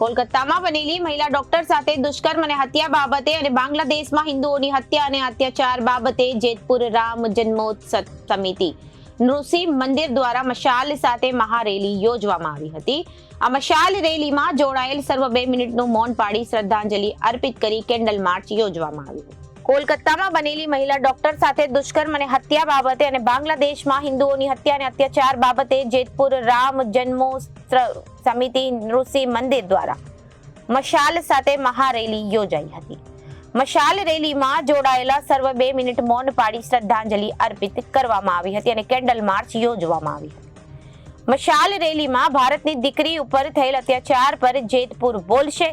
કોલકાતામાં બનેલી મહિલા ડોક્ટર સાથે દુષ્કર્મ અને હત્યા બાબતે અને બાંગ્લાદેશમાં હિન્દુઓની હત્યા અને અત્યાચાર બાબતે જેતપુર રામ જન્મોત્સવ સમિતિ. નૃસિંહ મંદિર દ્વારા મશાલ સાથે મહારેલી યોજવામાં આવી હતી. આ મશાલ રેલીમાં જોડાયેલ સર્વ બે મિનિટનું મૌન પાડી શ્રદ્ધાંજલિ અર્પિત કરી કેન્ડલ માર્ચ યોજવામાં આવ્યું. કોલકાતામાં બનેલી મહિલા ડોક્ટર સાથે દુષ્કર્મ અને હત્યા બાબતે અને બાંગ્લાદેશમાં હિન્દુઓની હત્યા અને અત્યાચાર બાબતે જેતપુર રામ જન્મો સમિતિ નૃસિંહ મંદિર દ્વારા મશાલ સાથે મહારેલી યોજાઈ હતી. મશાલ રેલીમાં જોડાયેલા સર્વ બે મિનિટ મૌન પાડી શ્રદ્ધાંજલિ અર્પિત કરવામાં આવી હતી અને કેન્ડલ માર્ચ યોજવામાં આવી હતી. મશાલ રેલીમાં ભારતની દીકરી ઉપર થયેલ અત્યાચાર પર જેતપુર બોલશે.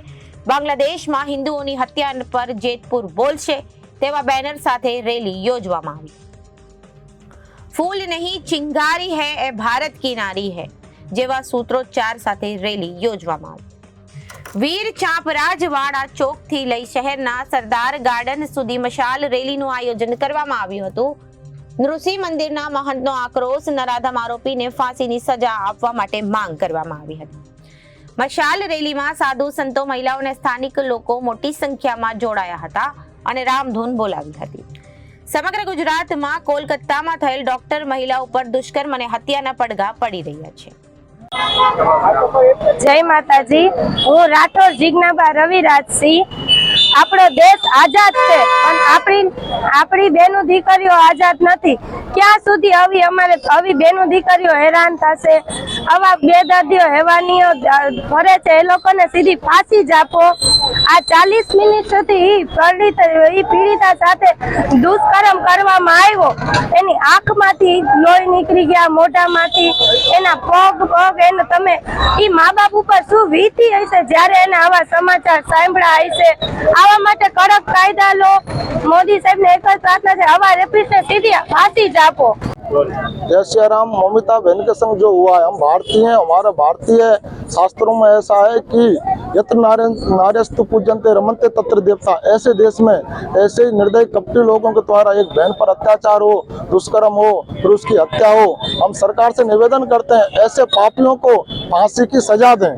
બાંગ્લાદેશમાં હિન્દુઓની હત્યા પર જેતપુર બોલશે. તેવા બેનર સાથે રેલી યોજવામાં આવી. ફૂલ નહીં, ચિંગારી હૈ, એ ભારત કી નારી હૈ, જેવા સૂત્રોચ્ચાર સાથે રેલી યોજવામાં આવી. વીર ચાંપરાજવાડા ચોકથી લઈ શહેરના સરદાર ગાર્ડન સુધી મશાલ રેલીનું આયોજન કરવામાં આવ્યું હતું. નૃસિંહ મંદિરના મહંતનો આક્રોશ, નરાધમ આરોપીને ફાંસીની સજા આપવા માટે માંગ કરવામાં આવી હતી. મશાલ રેલીમાં સાધુ સંતો, મહિલાઓ અને સ્થાનિક લોકો મોટી સંખ્યામાં જોડાયા હતા. અને રામધૂન બોલાવી હતી. સમગ્ર ગુજરાતમાં કોલકાતામાં થયેલ ડોક્ટર મહિલા ઉપર દુષ્કર્મ અને હત્યાના પડઘા પડી રહ્યા છે. જય માતાજી. હું રાઠોડ જીજ્ઞાબા રવિરાજસિંહ આપણો દેશ આઝાદ છે, પણ આપણી આપણી બેનો દીકરીઓ આઝાદ નથી. ક્યાં સુધી આવી અમારે, આવી બેનો દીકરીઓ હેરાન થશે? આવા બેદર્દીઓ હેવાનીઓ ભરે છે, એ લોકોને સીધી ફાંસી જ આપો. આ ચાલીસ મિનિટ સુધી ઈ પીડિત ઈ પીડિતા સાથે દુષ્કર્મ કરવામાં આવ્યો. એની આંખમાંથી લોહી નીકળી ગયા, મોઢામાંથી, એના પગ પગ, એને તમે એ મા બાપ ઉપર શું વીતી હશે? જ્યારે એને આવા સમાચાર સાંભળ્યા હશે. આવા માટે કડક કાયદા લો. મોદી સાહેબને એક જ પ્રાર્થના છે આવા રેપિસ્ટને સીધી ફાંસી જ આપો. जय श्री राम ममिता बहन के संग जो हुआ है, हम भारतीय हैं, हमारे भारतीय शास्त्रों में ऐसा है कि यत्र नार्य नार्यस्तु पूजनते, रमनते तत्र देवता। ऐसे देश में, ऐसे ही निर्दयी कपटी लोगों के द्वारा एक बहन पर अत्याचार हो, दुष्कर्म हो, फिर उसकी हत्या हो, हम सरकार से निवेदन करते हैं, ऐसे पापियों को फांसी की सजा दें।